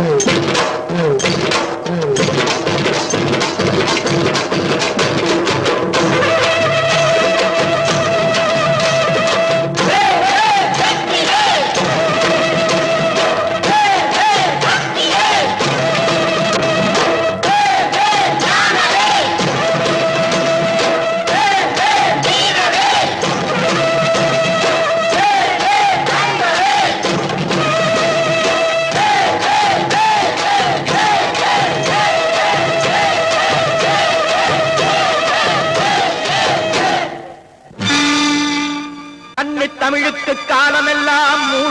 Oh,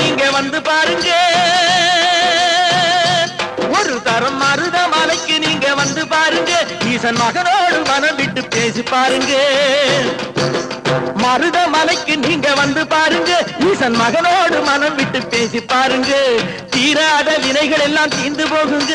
நீங்க வந்து பாருங்க. ஒரு தரம் மருத மலைக்கு நீங்க வந்து பாருங்க. ஈசன் மகனோடு மனம் விட்டு பேசி பாருங்க. மருத மலைக்கு நீங்க வந்து பாருங்க. ஈசன் மகனோடு மனம் விட்டு பேசி பாருங்க. தீராத வினைகள் எல்லாம் தீந்து போகுங்க.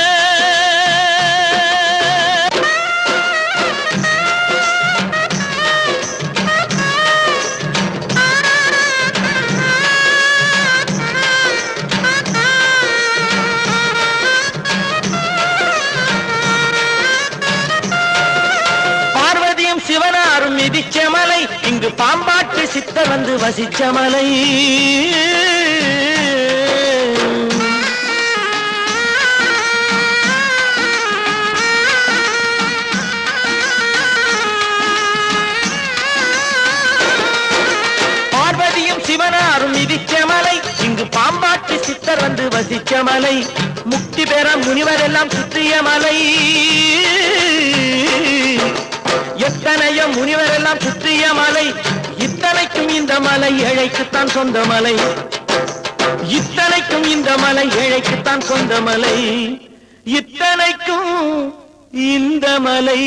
சிவனாரும் மலை இங்கு பாம்பாட்டு சித்த வந்து வசிச்ச மலை. பார்வதியும் சிவனாரும் மிதிச்ச மலை இங்கு பாம்பாட்டு சித்தர் வந்து வசிச்ச மலை. முக்தி பெற முனிவரெல்லாம் சுற்றிய மலை. எத்தனைய முனிவர் எல்லாம் சுற்றிய மலை. இத்தனைக்கும் இந்த மலை ஏழைக்குத்தான் சொந்த மலை. இத்தனைக்கும் இந்த மலை ஏழைக்குத்தான் சொந்த மலை. இத்தனைக்கும் இந்த மலை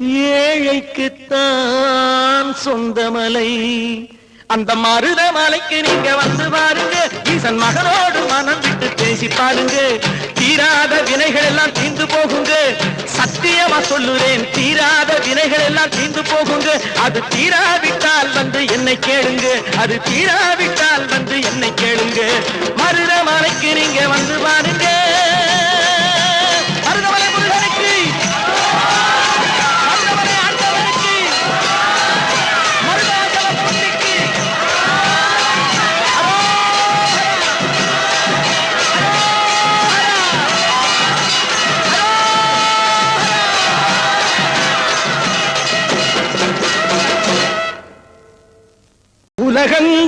ஏழைக்குத்தான் சொந்த மலை. அந்த மருத மலைக்கு நீங்க வந்து பாருங்க. ஈசன் மகனோடு மனம் விட்டு பேசி பாருங்க. தீராத வினைகள் எல்லாம் தீந்து போகுங்க. சத்தியமா சொல்லுறேன் தீராத வினைகள் எல்லாம் தீந்து போகுங்க. அது தீராவிட்டால் வந்து என்னை கேளுங்க. அது தீராவிட்டால் வந்து என்னை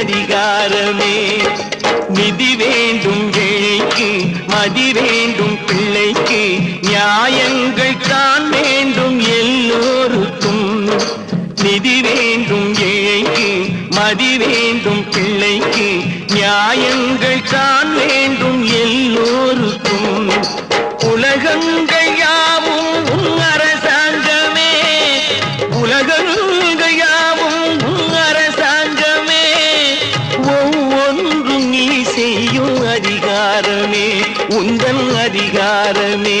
அதிகாரமே. நிதி வேண்டும் வேலைக்கு மதி வேண்டும் பிள்ளைக்கு. நியாயங்கள் தான் வேண்டும் எல்லோருக்கும். நிதி வேண்டும் ஏழைக்கு மதி வேண்டும் பிள்ளைக்கு. நியாயங்கள் தான் வேண்டும் எல்லோருக்கும். உலகங்கள் செய்யும் அதிகாரமே உந்தன் அதிகாரமே.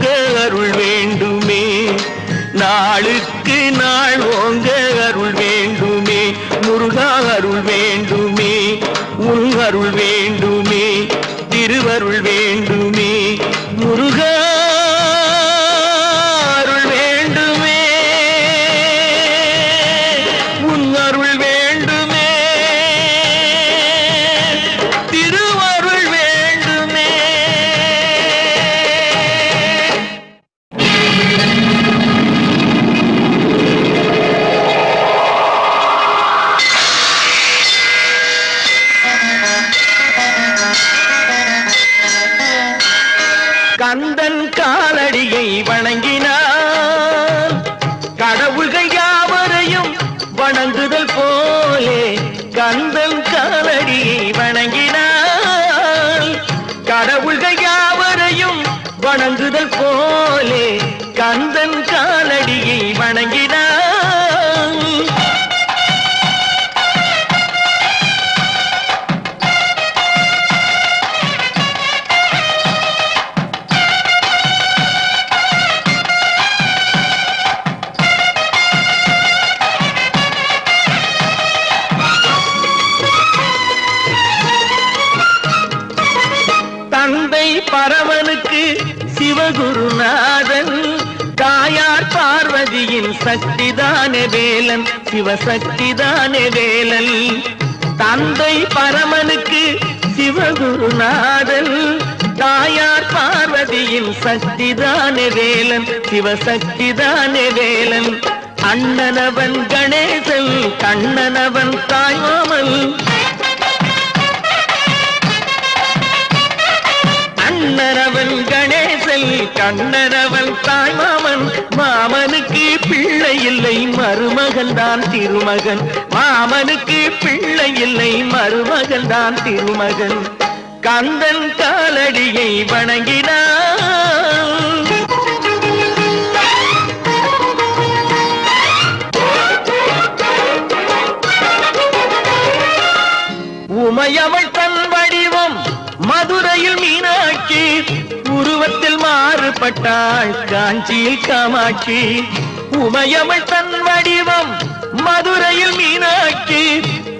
வேலன் சிவசக்திதானே வேலல் தந்தை பரமனுக்கு சிவகுருநாதன். தாயார் பார்வதியின் சக்திதானே வேலன். சிவசக்திதானே வேலன். அண்ணனவன் கணேசன் கண்ணனவன் தாய்மாமன் அண்ணனவன் கணேசன் கண்ணனவன் தாய்மாமன் மாமனுக்கு பிள்ளை இல்லை மருமகன் தான் திருமகன். மாமனுக்கு பிள்ளை இல்லை மருமகன் தான் திருமகன். கந்தன் காலடியை வணங்கினான். உமையவள் தன் வடிவம் மதுரையில் மீனாட்சி மாறுபட்டாள் காஞ்சியில் காமாட்சி உமையமிழ் தன் வடிவம் மதுரையில் மீனாட்சி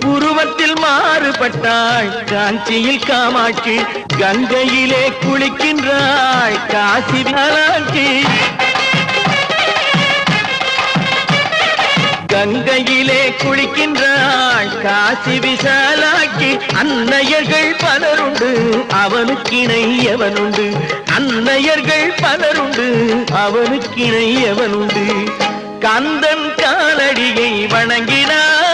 உருவத்தில் மாறுபட்டாள் காஞ்சியில் காமாட்சி கங்கையிலே குளிக்கின்றாள் காசி விமலாட்சி கங்கையிலே குளிக்கின்றாள் காசி விசாலாக்கி அன்னையர்கள் பலருண்டு அவனுக்கிணை எவனுண்டு? அன்னையர்கள் பலருண்டு அவனுக்கிணை எவனுண்டு கந்தன் காலடியை வணங்கினார்.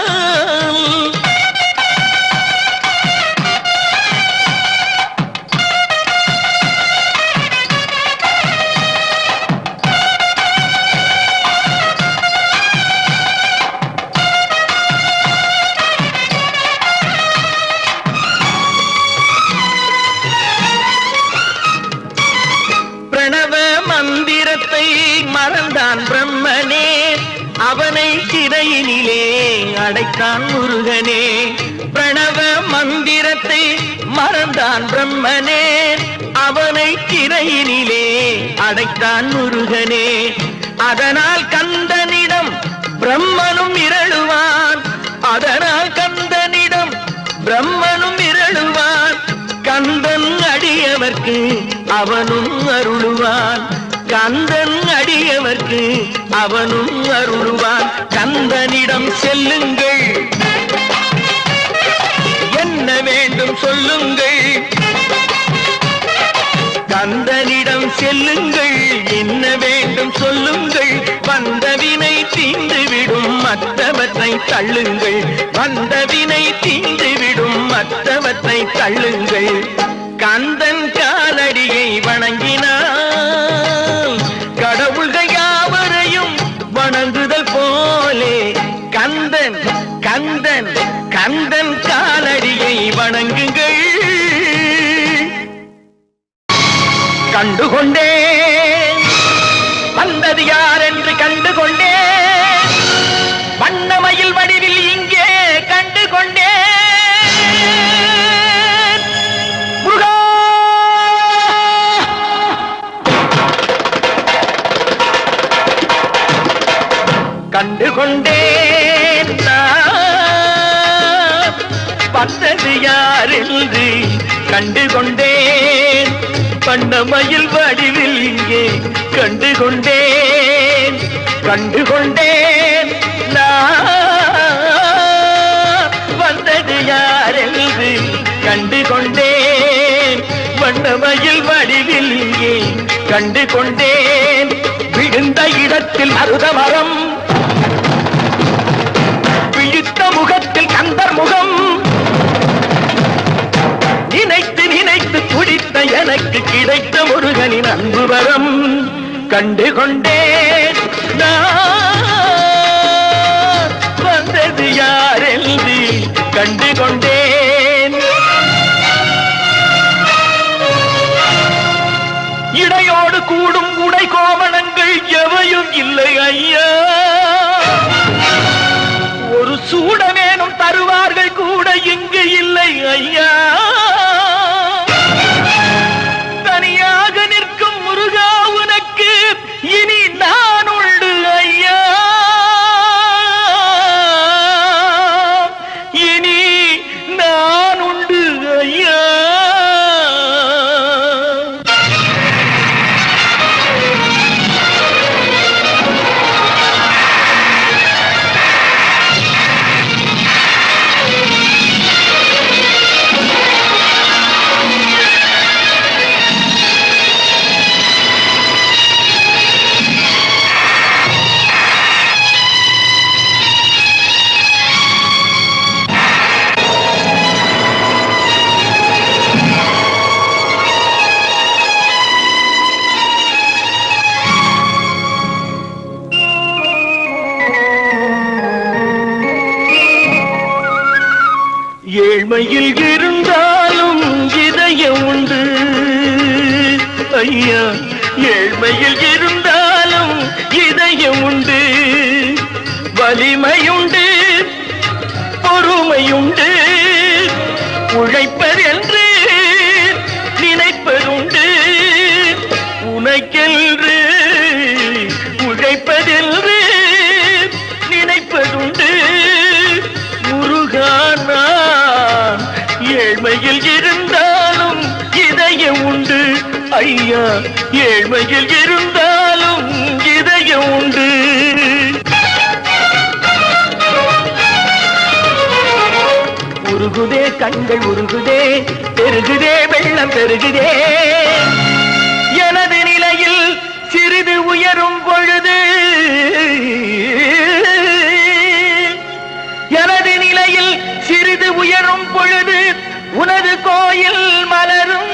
தான் முருகனே. அதனால் கந்தனிடம் பிரம்மனும் இரழுவான் அதனால் கந்தனிடம் பிரம்மனும் இரழுவான் கந்தன் அடியவர்க்கு அவனும் அருளுவான். கந்தன் அடியவர்க்கு அவனும் அருளுவான். கந்தனிடம் செல்லுங்கள். என்ன வேண்டும் சொல்லுங்கள். கந்தனி செல்லுங்கள். என்ன வேண்டும் சொல்லுங்கள். வந்தவினை தீந்துவிடும். மற்றவற்றை தள்ளுங்கள். வந்தவினை தீந்துவிடும். மற்றவற்றை தள்ளுங்கள். கண்டுகொண்டேன். வந்தது யார் என்று கண்டுகொண்டேன். வண்ணமயில் வடிவில் இங்கே கண்டுகொண்டேன். முருகா! கண்டுகொண்டேன் வந்தது யார் என்று கண்டுகொண்டேன். வண்ணமயில் வடிவில் இங்கே கண்டு கொண்டேன் கண்டு கொண்டேன் வந்தது யாரென்று கண்டு கொண்டேன் வண்ணமயில் வடிவில் இங்கே கண்டு கொண்டேன் விழுந்த இடத்தில் மருத மரம் கொடுத்த எனக்கு கிடைத்த முருகனின் அன்பு வரம் கண்டு கொண்டேன் வந்தது யார் என்று கண்டு கொண்டேன் இடையோடு கூடும் உடை கோமணங்கள் எவையும் இல்லை ஐயா. ஏழ்மையில் இருந்தாலும் இதயம் உண்டு. ஐயா. ஐயா ஏழ்மையில் இருந்தாலும் இதயம் உண்டு. உருகுதே கண்கள் உருகுதே பெருகுதே வெள்ளம் பெருகுதே. எனது நிலையில் சிறிது உயரும் பொழுது எனது நிலையில் சிறிது உயரும் பொழுது உனது கோயில் மலரும்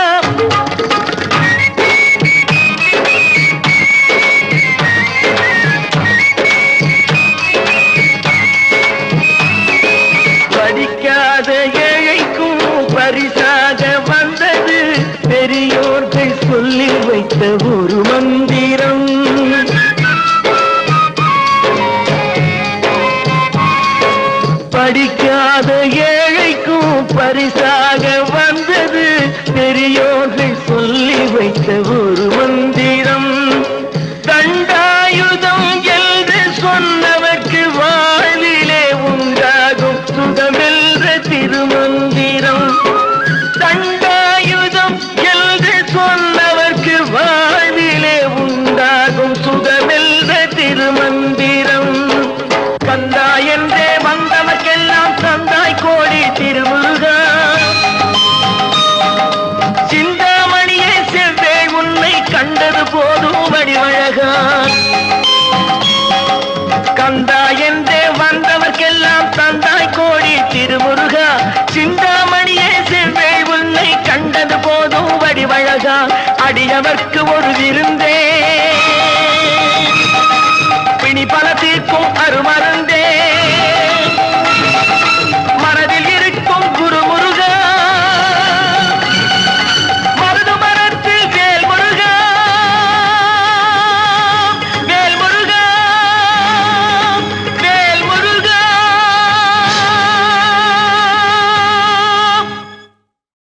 செவ்வே ஒரு விருந்தே